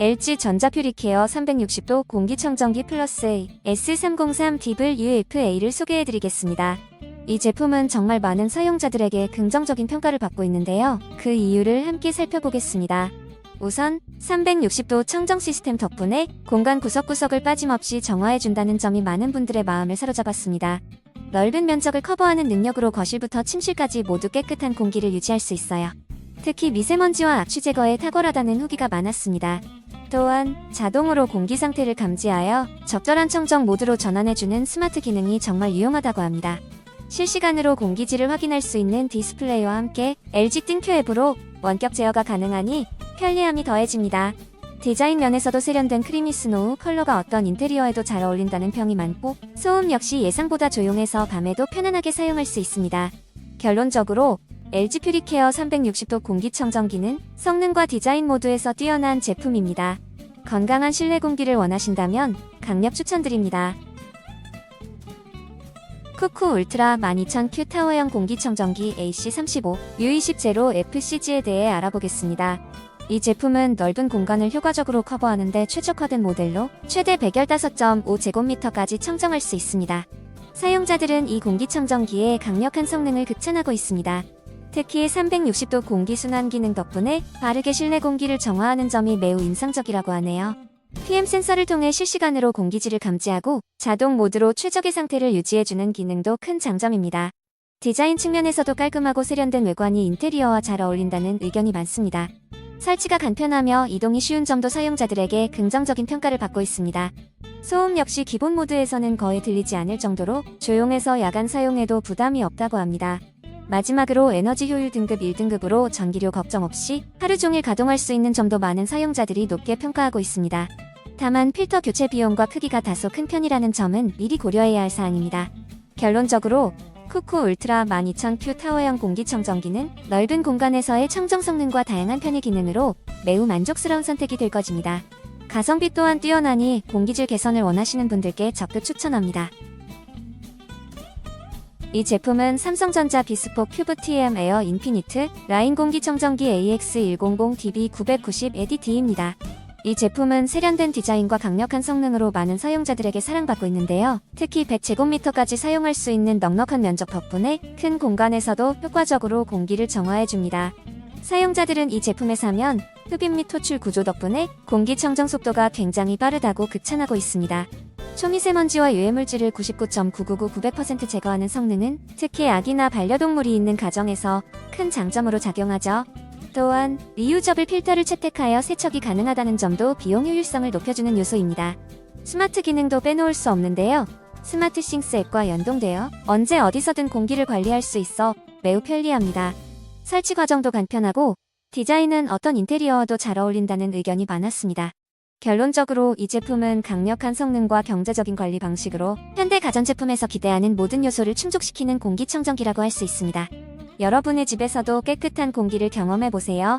LG 전자퓨리케어 360도 공기청정기 플러스 S303 디블 UFA를 소개해드리겠습니다. 이 제품은 정말 많은 사용자들에게 긍정적인 평가를 받고 있는데요. 그 이유를 함께 살펴보겠습니다. 우선 360도 청정 시스템 덕분에 공간 구석구석을 빠짐없이 정화해준다는 점이 많은 분들의 마음을 사로잡았습니다. 넓은 면적을 커버하는 능력으로 거실부터 침실까지 모두 깨끗한 공기를 유지할 수 있어요. 특히 미세먼지와 악취 제거에 탁월하다는 후기가 많았습니다. 또한 자동으로 공기 상태를 감지하여 적절한 청정 모드로 전환해주는 스마트 기능이 정말 유용하다고 합니다. 실시간으로 공기질을 확인할 수 있는 디스플레이와 함께 LG 띵큐 앱으로 원격 제어가 가능하니 편리함이 더해집니다. 디자인 면에서도 세련된 크리미 스노우 컬러가 어떤 인테리어에도 잘 어울린다는 평이 많고 소음 역시 예상보다 조용해서 밤에도 편안하게 사용할 수 있습니다. 결론적으로 LG 퓨리케어 360도 공기청정기는 성능과 디자인 모두에서 뛰어난 제품입니다. 건강한 실내 공기를 원하신다면 강력 추천드립니다. 쿠쿠 울트라 12000Q 타워형 공기청정기 AC35 U20 제로 FCG에 대해 알아보겠습니다. 이 제품은 넓은 공간을 효과적으로 커버하는데 최적화된 모델로 최대 115.5제곱미터까지 청정할 수 있습니다. 사용자들은 이 공기청정기의 강력한 성능을 극찬하고 있습니다. 특히 360도 공기순환 기능 덕분에 빠르게 실내 공기를 정화하는 점이 매우 인상적이라고 하네요. PM 센서를 통해 실시간으로 공기질을 감지하고 자동 모드로 최적의 상태를 유지해주는 기능도 큰 장점입니다. 디자인 측면에서도 깔끔하고 세련된 외관이 인테리어와 잘 어울린다는 의견이 많습니다. 설치가 간편하며 이동이 쉬운 점도 사용자들에게 긍정적인 평가를 받고 있습니다. 소음 역시 기본 모드에서는 거의 들리지 않을 정도로 조용해서 야간 사용에도 부담이 없다고 합니다. 마지막으로 에너지 효율 등급 1등급으로 전기료 걱정 없이 하루 종일 가동할 수 있는 점도 많은 사용자들이 높게 평가하고 있습니다. 다만 필터 교체 비용과 크기가 다소 큰 편이라는 점은 미리 고려해야 할 사항입니다. 결론적으로 쿠쿠 울트라 12000Q 타워형 공기청정기는 넓은 공간에서의 청정 성능과 다양한 편의 기능으로 매우 만족스러운 선택이 될 것입니다. 가성비 또한 뛰어나니 공기질 개선을 원하시는 분들께 적극 추천합니다. 이 제품은 삼성전자 비스포 큐브 TM 에어 인피니트 라인 공기청정기 AX100DB990 에디T입니다. 이 제품은 세련된 디자인과 강력한 성능으로 많은 사용자들에게 사랑받고 있는데요. 특히 100제곱미터까지 사용할 수 있는 넉넉한 면적 덕분에 큰 공간에서도 효과적으로 공기를 정화해줍니다. 사용자들은 이 제품에 사면 흡입 및 토출 구조 덕분에 공기 청정 속도가 굉장히 빠르다고 극찬하고 있습니다. 초미세먼지와 유해물질을 99.999-900% 제거하는 성능은 특히 아기나 반려동물이 있는 가정에서 큰 장점으로 작용하죠. 또한 리유저블 필터를 채택하여 세척이 가능하다는 점도 비용 효율성을 높여주는 요소입니다. 스마트 기능도 빼놓을 수 없는데요. 스마트 싱스 앱과 연동되어 언제 어디서든 공기를 관리할 수 있어 매우 편리합니다. 설치 과정도 간편하고 디자인은 어떤 인테리어와도 잘 어울린다는 의견이 많았습니다. 결론적으로 이 제품은 강력한 성능과 경제적인 관리 방식으로 현대 가전제품에서 기대하는 모든 요소를 충족시키는 공기청정기라고 할 수 있습니다. 여러분의 집에서도 깨끗한 공기를 경험해 보세요.